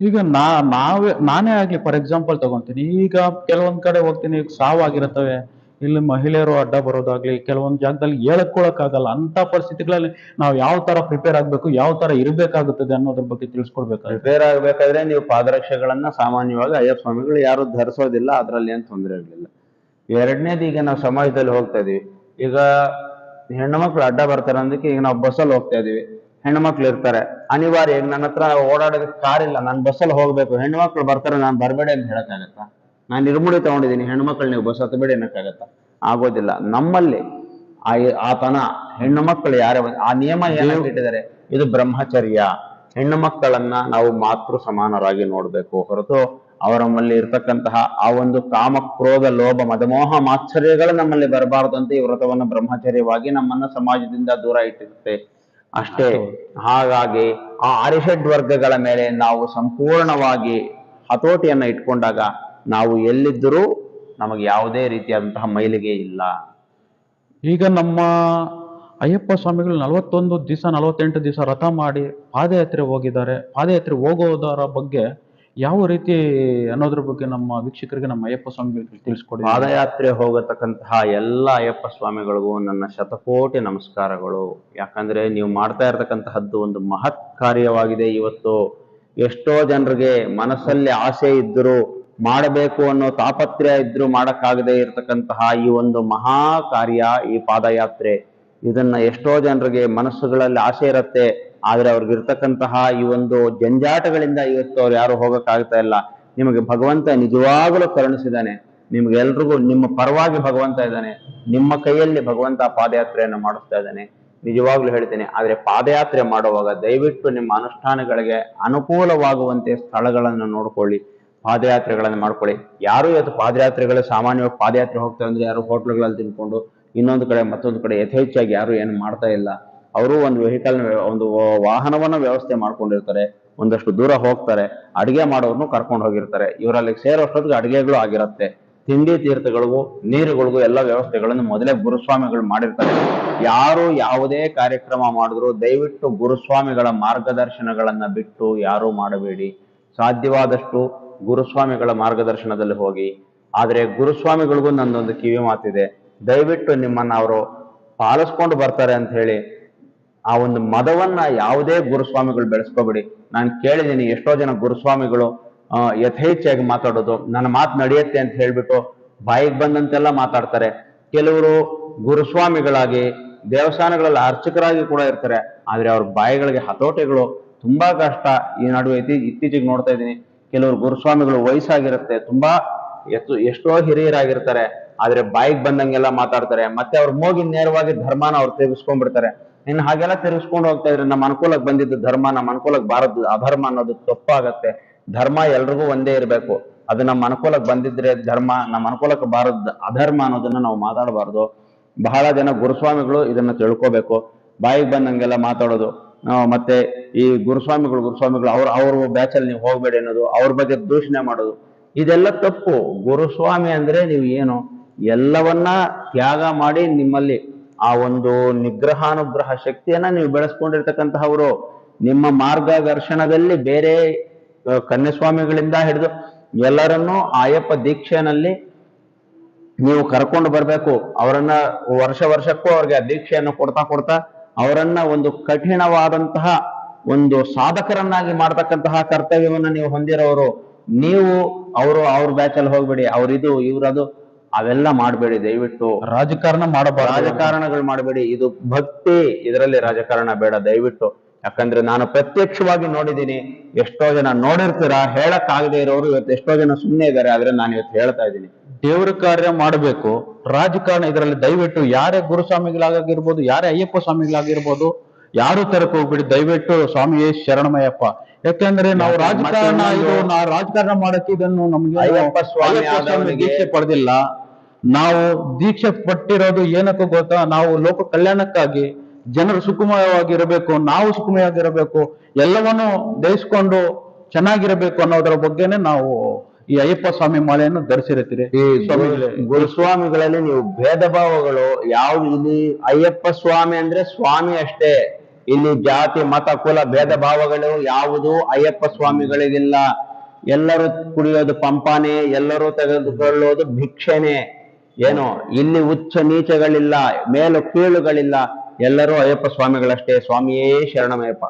ಈಗ ನಾ, ನಾವೇ, ನಾನೇ ಆಗ್ಲಿ ಫಾರ್ ಎಕ್ಸಾಂಪಲ್ ತಗೊಂತೀನಿ. ಈಗ ಕೆಲವೊಂದ್ ಕಡೆ ಹೋಗ್ತೀನಿ, ಈಗ ಸಾವಾಗಿರುತ್ತವೆ ಇಲ್ಲಿ ಮಹಿಳೆಯರು ಅಡ್ಡ ಬರೋದಾಗ್ಲಿ, ಕೆಲವೊಂದ್ ಜಾಗದಲ್ಲಿ ಆಗಲ್ಲ ಅಂತ ಪರಿಸ್ಥಿತಿಗಳಲ್ಲಿ ನಾವು ಯಾವ ತರ ಪ್ರಿಪೇರ್ ಆಗ್ಬೇಕು, ಯಾವ ತರ ಇರಬೇಕಾಗುತ್ತದೆ ಅನ್ನೋದ್ರ ಬಗ್ಗೆ ತಿಳಿಸ್ಕೊಡ್ಬೇಕು ಪ್ರಿಪೇರ್ ಆಗ್ಬೇಕಾದ್ರೆ ನೀವು ಪಾದರಕ್ಷೆಗಳನ್ನ ಸಾಮಾನ್ಯವಾಗಿ ಅಯ್ಯಪ್ಪ ಸ್ವಾಮಿಗಳು ಯಾರು ಧರಿಸೋದಿಲ್ಲ, ಅದರಲ್ಲಿ ಏನು ತೊಂದರೆ ಇರಲಿಲ್ಲ. ಎರಡನೇದು ಈಗ ನಾವು ಸಮಾಜದಲ್ಲಿ ಹೋಗ್ತಾ ಇದೀವಿ. ಈಗ ಹೆಣ್ಣು ಮಕ್ಳು ಅಡ್ಡ ಬರ್ತಾರೆ ಅಂದಕ್ಕೆ ಈಗ ನಾವು ಬಸ್ಸಲ್ಲಿ ಹೋಗ್ತಾ ಇದೀವಿ. ಹೆಣ್ಣು ಮಕ್ಳು ಇರ್ತಾರೆ. ಅನಿವಾರ್ಯ ನನ್ನ ಹತ್ರ ಓಡಾಡೋದಕ್ಕೆ ಕಾರ್ ಇಲ್ಲ, ನಾನು ಬಸ್ಸಲ್ಲಿ ಹೋಗ್ಬೇಕು. ಹೆಣ್ಣು ಮಕ್ಳು ಬರ್ತಾರೆ, ನಾನು ಬರಬೇಡಿ ಅಂತ ಹೇಳಕ್ಕಾಗತ್ತಾ? ನಾನು ನಿರ್ಮುಡಿ ತಗೊಂಡಿದ್ದೀನಿ ಹೆಣ್ಣು ಮಕ್ಳು ನೀವು ಬಸ್ ಹತ್ತಬೇಡಿ ಅನ್ನಕ್ಕಾಗತ್ತಾ? ಆಗೋದಿಲ್ಲ. ನಮ್ಮಲ್ಲಿ ಆತನ ಹೆಣ್ಣು ಮಕ್ಕಳು ಯಾರೇ ಆ ನಿಯಮ ಇಟ್ಟಿದ್ದಾರೆ? ಇದು ಬ್ರಹ್ಮಚರ್ಯ. ಹೆಣ್ಣು ಮಕ್ಕಳನ್ನ ನಾವು ಮಾತೃ ಸಮಾನರಾಗಿ ನೋಡ್ಬೇಕು. ಹೊರತು ಅವರಮ್ಮಲ್ಲಿ ಇರ್ತಕ್ಕಂತಹ ಆ ಒಂದು ಕಾಮ, ಕ್ರೋಧ, ಲೋಭ, ಮದಮೋಹ, ಮಾತ್ಸರ್ಯಗಳು ನಮ್ಮಲ್ಲಿ ಬರಬಾರದು ಈ ವ್ರತವನ್ನ ಬ್ರಹ್ಮಚರ್ಯವಾಗಿ ನಮ್ಮನ್ನ ಸಮಾಜದಿಂದ ದೂರ ಇಟ್ಟಿರುತ್ತೆ. ಅಷ್ಟೇ. ಹಾಗಾಗಿ ಆ ಅರಿಷಡ್ ವರ್ಗಗಳ ಮೇಲೆ ನಾವು ಸಂಪೂರ್ಣವಾಗಿ ಹತೋಟಿಯನ್ನು ಇಟ್ಕೊಂಡಾಗ ನಾವು ಎಲ್ಲಿದ್ದರೂ ನಮಗೆ ಯಾವುದೇ ರೀತಿಯಾದಂತಹ ಮೈಲಿಗೆ ಇಲ್ಲ. ಈಗ ನಮ್ಮ ಅಯ್ಯಪ್ಪ ಸ್ವಾಮಿಗಳು ನಲವತ್ತೊಂದು ದಿವಸ ನಲವತ್ತೆಂಟು ದಿವಸ ರಥ ಮಾಡಿ ಪಾದಯಾತ್ರೆ ಹೋಗಿದ್ದಾರೆ. ಪಾದಯಾತ್ರೆ ಹೋಗೋದರ ಬಗ್ಗೆ ಯಾವ ರೀತಿ ಅನ್ನೋದ್ರ ಬಗ್ಗೆ ನಮ್ಮ ವೀಕ್ಷಕರಿಗೆ, ನಮ್ಮ ಅಯ್ಯಪ್ಪ ಸ್ವಾಮಿ ತಿಳಿಸ್ಕೊಡಿ. ಪಾದಯಾತ್ರೆ ಹೋಗತಕ್ಕಂತಹ ಎಲ್ಲ ಅಯ್ಯಪ್ಪ ಸ್ವಾಮಿಗಳಿಗೂ ನನ್ನ ಶತಕೋಟಿ ನಮಸ್ಕಾರಗಳು. ಯಾಕಂದ್ರೆ ನೀವು ಮಾಡ್ತಾ ಇರತಕ್ಕಂತಹದ್ದು ಒಂದು ಮಹತ್ ಕಾರ್ಯವಾಗಿದೆ. ಇವತ್ತು ಎಷ್ಟೋ ಜನರಿಗೆ ಮನಸ್ಸಲ್ಲಿ ಆಸೆ ಇದ್ದರೂ, ಮಾಡಬೇಕು ಅನ್ನೋ ತಾಪತ್ರ್ಯ ಇದ್ರೂ ಮಾಡಕ್ಕಾಗದೆ ಇರತಕ್ಕಂತಹ ಈ ಒಂದು ಮಹಾ ಕಾರ್ಯ, ಈ ಪಾದಯಾತ್ರೆ. ಇದನ್ನ ಎಷ್ಟೋ ಜನರಿಗೆ ಮನಸ್ಸುಗಳಲ್ಲಿ ಆಸೆ ಇರುತ್ತೆ. ಆದ್ರೆ ಅವ್ರಿಗೆ ಇರ್ತಕ್ಕಂತಹ ಈ ಒಂದು ಜಂಜಾಟಗಳಿಂದ ಇವತ್ತು ಅವ್ರು ಯಾರು ಹೋಗಕ್ಕಾಗ್ತಾ ಇಲ್ಲ. ನಿಮಗೆ ಭಗವಂತ ನಿಜವಾಗಲೂ ಕರುಣಿಸಿದ್ದಾನೆ. ನಿಮ್ಗೆಲ್ರಿಗೂ ನಿಮ್ಮ ಪರವಾಗಿ ಭಗವಂತ ಇದ್ದಾನೆ. ನಿಮ್ಮ ಕೈಯಲ್ಲಿ ಭಗವಂತ ಪಾದಯಾತ್ರೆಯನ್ನು ಮಾಡಿಸ್ತಾ ಇದ್ದಾನೆ. ನಿಜವಾಗ್ಲೂ ಹೇಳ್ತೇನೆ. ಆದರೆ ಪಾದಯಾತ್ರೆ ಮಾಡುವಾಗ ದಯವಿಟ್ಟು ನಿಮ್ಮ ಅನುಷ್ಠಾನಗಳಿಗೆ ಅನುಕೂಲವಾಗುವಂತೆ ಸ್ಥಳಗಳನ್ನು ನೋಡ್ಕೊಳ್ಳಿ. ಪಾದಯಾತ್ರೆಗಳನ್ನು ಮಾಡ್ಕೊಳ್ಳಿ. ಯಾರು ಇವತ್ತು ಪಾದಯಾತ್ರೆಗಳು ಸಾಮಾನ್ಯವಾಗಿ ಪಾದಯಾತ್ರೆ ಹೋಗ್ತಾರೆ ಅಂದ್ರೆ ಯಾರು ಹೋಟ್ಲುಗಳಲ್ಲಿ ತಿನ್ಕೊಂಡು ಇನ್ನೊಂದು ಕಡೆ ಮತ್ತೊಂದು ಕಡೆ ಯಥೇಚ್ಛಾಗಿ ಯಾರು ಏನು ಮಾಡ್ತಾ ಇಲ್ಲ. ಅವರು ಒಂದು ವೆಹಿಕಲ್ ಒಂದು ವಾಹನವನ್ನ ವ್ಯವಸ್ಥೆ ಮಾಡ್ಕೊಂಡಿರ್ತಾರೆ. ಒಂದಷ್ಟು ದೂರ ಹೋಗ್ತಾರೆ. ಅಡಿಗೆ ಮಾಡೋರ್ನು ಕರ್ಕೊಂಡು ಹೋಗಿರ್ತಾರೆ. ಇವರಲ್ಲಿ ಸೇರೋಷ್ಟೊತ್ತಿಗೆ ಅಡಿಗೆಗಳು ಆಗಿರುತ್ತೆ. ತಿಂಡಿ ತೀರ್ಥಗಳಿಗೂ, ನೀರುಗಳಿಗೂ ಎಲ್ಲ ವ್ಯವಸ್ಥೆಗಳನ್ನು ಮೊದಲೇ ಗುರುಸ್ವಾಮಿಗಳು ಮಾಡಿರ್ತಾರೆ. ಯಾರು ಯಾವುದೇ ಕಾರ್ಯಕ್ರಮ ಮಾಡಿದ್ರು ದಯವಿಟ್ಟು ಗುರುಸ್ವಾಮಿಗಳ ಮಾರ್ಗದರ್ಶನಗಳನ್ನ ಬಿಟ್ಟು ಯಾರೂ ಮಾಡಬೇಡಿ. ಸಾಧ್ಯವಾದಷ್ಟು ಗುರುಸ್ವಾಮಿಗಳ ಮಾರ್ಗದರ್ಶನದಲ್ಲಿ ಹೋಗಿ. ಆದರೆ ಗುರುಸ್ವಾಮಿಗಳಿಗೂ ನಂದೊಂದು ಕಿವಿ ಮಾತಿದೆ ದಯವಿಟ್ಟು ನಿಮ್ಮನ್ನ ಅವರು ಪಾಲಿಸ್ಕೊಂಡು ಬರ್ತಾರೆ ಅಂತ ಹೇಳಿ ಆ ಒಂದು ಮದವನ್ನ ಯಾವುದೇ ಗುರುಸ್ವಾಮಿಗಳು ಬೆಳೆಸ್ಕೋಬೇಡಿ. ನಾನು ಕೇಳಿದ್ದೀನಿ ಎಷ್ಟೋ ಜನ ಗುರುಸ್ವಾಮಿಗಳು ಆ, ಯಥೇಚ್ಛಾಗಿ ಮಾತಾಡೋದು ನನ್ನ ಮಾತು ನಡೆಯುತ್ತೆ ಅಂತ ಹೇಳ್ಬಿಟ್ಟು ಬಾಯಿಗೆ ಬಂದಂತೆಲ್ಲ ಮಾತಾಡ್ತಾರೆ. ಕೆಲವರು ಗುರುಸ್ವಾಮಿಗಳಾಗಿ ದೇವಸ್ಥಾನಗಳಲ್ಲಿ ಅರ್ಚಕರಾಗಿ ಕೂಡ ಇರ್ತಾರೆ. ಆದ್ರೆ ಅವ್ರ ಬಾಯಿಗಳಿಗೆ ಹತೋಟಿಗಳು ತುಂಬಾ ಕಷ್ಟ ಈ ನಡುವೆ ಇತ್ತೀ- ಇತ್ತೀಚೆಗೆ ನೋಡ್ತಾ ಇದ್ದೀನಿ. ಕೆಲವರು ಗುರುಸ್ವಾಮಿಗಳು ವಯಸ್ಸಾಗಿರುತ್ತೆ ತುಂಬಾ ಎತ್ತು ಎಷ್ಟೋ ಹಿರಿಯರಾಗಿರ್ತಾರೆ. ಆದ್ರೆ ಬಾಯಿಗೆ ಬಂದಂಗೆಲ್ಲ ಮಾತಾಡ್ತಾರೆ. ಮತ್ತೆ ಅವ್ರ ಮೂಗಿ ನೇರವಾಗಿ ಧರ್ಮನ ಅವ್ರು ತಿರುಗಿಸ್ಕೊಂಡ್ಬಿಡ್ತಾರೆ ಇನ್ನು ಹಾಗೆಲ್ಲ ತಿರುಗಿಸ್ಕೊಂಡು ಹೋಗ್ತಾ ಇದ್ರೆ ನಮ್ಮ ಅನುಕೂಲಕ್ಕೆ ಬಂದಿದ್ದು ಧರ್ಮ, ನಮ್ಮ ಅನುಕೂಲಕ್ಕೆ ಬಾರದ್ದು ಅಧರ್ಮ ಅನ್ನೋದು ತಪ್ಪಾಗತ್ತೆ. ಧರ್ಮ ಎಲ್ರಿಗೂ ಒಂದೇ ಇರಬೇಕು. ಅದು ನಮ್ಮ ಅನುಕೂಲಕ್ಕೆ ಬಂದಿದ್ರೆ ಧರ್ಮ, ನಮ್ಮ ಅನುಕೂಲಕ್ಕೆ ಬಾರದ್, ಅಧರ್ಮ ಅನ್ನೋದನ್ನ ನಾವು ಮಾತಾಡಬಾರ್ದು. ಬಹಳ ಜನ ಗುರುಸ್ವಾಮಿಗಳು ಇದನ್ನ ತಿಳ್ಕೊಬೇಕು. ಬಾಯಿಗೆ ಬಂದಂಗೆಲ್ಲ ಮಾತಾಡೋದು. ಮತ್ತೆ ಈ ಗುರುಸ್ವಾಮಿಗಳು ಗುರುಸ್ವಾಮಿಗಳು, ಅವ್ರ ಅವ್ರ ಬ್ಯಾಚಲ್ಲಿ ನೀವು ಹೋಗ್ಬೇಡಿ ಅನ್ನೋದು, ಅವ್ರ ಬಗ್ಗೆ ದೂಷಣೆ ಮಾಡೋದು. ಇದೆಲ್ಲ ತಪ್ಪು. ಗುರುಸ್ವಾಮಿ ಅಂದ್ರೆ ನೀವು ಏನು? ಎಲ್ಲವನ್ನ ತ್ಯಾಗ ಮಾಡಿ ನಿಮ್ಮಲ್ಲಿ ಆ ಒಂದು ನಿಗ್ರಹಾನುಗ್ರಹ ಶಕ್ತಿಯನ್ನ ನೀವು ಬೆಳೆಸ್ಕೊಂಡಿರ್ತಕ್ಕಂತಹವರು ನಿಮ್ಮ ಮಾರ್ಗದರ್ಶನದಲ್ಲಿ ಬೇರೆ ಕನ್ಯಸ್ವಾಮಿಗಳಿಂದ ಹಿಡಿದು ಎಲ್ಲರನ್ನೂ ಆಯಪ್ಪ ದೀಕ್ಷೆನಲ್ಲಿ ನೀವು ಕರ್ಕೊಂಡು ಬರಬೇಕು. ಅವರನ್ನ ವರ್ಷ ವರ್ಷಕ್ಕೂ ಅವ್ರಿಗೆ ದೀಕ್ಷೆಯನ್ನು ಕೊಡ್ತಾ ಕೊಡ್ತಾ ಅವರನ್ನ ಒಂದು ಕಠಿಣವಾದಂತಹ ಒಂದು ಸಾಧಕರನ್ನಾಗಿ ಮಾಡ್ತಕ್ಕಂತಹ ಕರ್ತವ್ಯವನ್ನ ನೀವು ಹೊಂದಿರೋರು, ನೀವು ಅವರು ಅವ್ರ ಬ್ಯಾಚಲ್ಲಿ ಹೋಗ್ಬೇಡಿ. ಅವ್ರಿದು, ಇವ್ರದು ಅವೆಲ್ಲ ಮಾಡಬೇಡಿ ದಯವಿಟ್ಟು. ರಾಜಕಾರಣ ಮಾಡಬಾರದು. ರಾಜಕಾರಣಗಳು ಮಾಡಬೇಡಿ. ಇದು ಭಕ್ತಿ. ಇದರಲ್ಲಿ ರಾಜಕಾರಣ ಬೇಡ ದಯವಿಟ್ಟು. ಯಾಕಂದ್ರೆ ನಾನು ಪ್ರತ್ಯಕ್ಷವಾಗಿ ನೋಡಿದ್ದೀನಿ. ಎಷ್ಟೋ ಜನ ನೋಡಿರ್ತೀರಾ ಹೇಳಕ್ ಆಗದೆ ಇರೋರು ಇವತ್ತು ಎಷ್ಟೋ ಜನ ಸುಮ್ಮನೆ ಇದ್ದಾರೆ ಆದ್ರೆ ನಾನು ಇವತ್ತು ಹೇಳ್ತಾ ಇದ್ದೀನಿ. ದೇವ್ರ ಕಾರ್ಯ ಮಾಡಬೇಕು. ರಾಜಕಾರಣ ಇದರಲ್ಲಿ ದಯವಿಟ್ಟು ಯಾರೇ ಗುರುಸ್ವಾಮಿಗಳಾಗಿರ್ಬೋದು ಯಾರೇ ಅಯ್ಯಪ್ಪ ಸ್ವಾಮಿಗಳಾಗಿರ್ಬೋದು ಯಾರು ತರಕ್ ಹೋಗ್ಬಿಡಿ. ದಯವಿಟ್ಟು ಸ್ವಾಮಿ ಶರಣಮಯ್ಯಪ್ಪ. ಯಾಕಂದ್ರೆ ನಾವು ರಾಜಕಾರಣ ಇದು ನಾವು ರಾಜಕಾರಣ ಮಾಡಕ್ಕೆ ಇದನ್ನು ನಮ್ಗೆ ಅಯ್ಯಪ್ಪ ಸ್ವಾಮಿ ಆದವನಿಗೆ- ಪಡೆದಿಲ್ಲ. ನಾವು ದೀಕ್ಷೆ ಪಟ್ಟಿರೋದು ಏನಕ್ಕೂ ಗೊತ್ತಾ? ನಾವು ಲೋಕ ಕಲ್ಯಾಣಕ್ಕಾಗಿ ಜನರು ಸುಖಮಯವಾಗಿರಬೇಕು ನಾವು ಸುಖಮಯವಾಗಿರಬೇಕು ಎಲ್ಲವನ್ನು ದಯಿಸ್ಕೊಂಡು ಚೆನ್ನಾಗಿರಬೇಕು ಅನ್ನೋದರ ಬಗ್ಗೆನೆ ನಾವು ಈ ಅಯ್ಯಪ್ಪ ಸ್ವಾಮಿ ಮಾಲೆಯನ್ನು ಧರಿಸಿರುತ್ತೀರಿ. ಈ ಸ್ವಾಮಿಗಳೇ. ಗುರು- ಗುರುಸ್ವಾಮಿಗಳಲ್ಲಿ ನೀವು ಭೇದ ಭಾವಗಳು ಯಾವ್ದು? ಇಲ್ಲಿ ಅಯ್ಯಪ್ಪ ಸ್ವಾಮಿ ಅಂದ್ರೆ ಸ್ವಾಮಿ ಅಷ್ಟೇ. ಇಲ್ಲಿ ಜಾತಿ ಮತ ಕುಲ ಭೇದ ಭಾವಗಳು ಯಾವುದು? ಅಯ್ಯಪ್ಪ ಸ್ವಾಮಿಗಳಿಗಿಲ್ಲ. ಎಲ್ಲರೂ ಕುಡಿಯೋದು ಪಂಪಾನೆ ಎಲ್ಲರೂ ತೆಗೆದುಕೊಳ್ಳೋದು ಭಿಕ್ಷೆನೆ. ಏನು ಇಲ್ಲಿ ಉಚ್ಚ ನೀಚಗಳಿಲ್ಲ ಮೇಲು ಕೀಳುಗಳಿಲ್ಲ ಎಲ್ಲರೂ ಅಯ್ಯಪ್ಪ ಸ್ವಾಮಿಗಳಷ್ಟೇ ಸ್ವಾಮಿಯೇ ಶರಣಮಯ್ಯಪ್ಪ.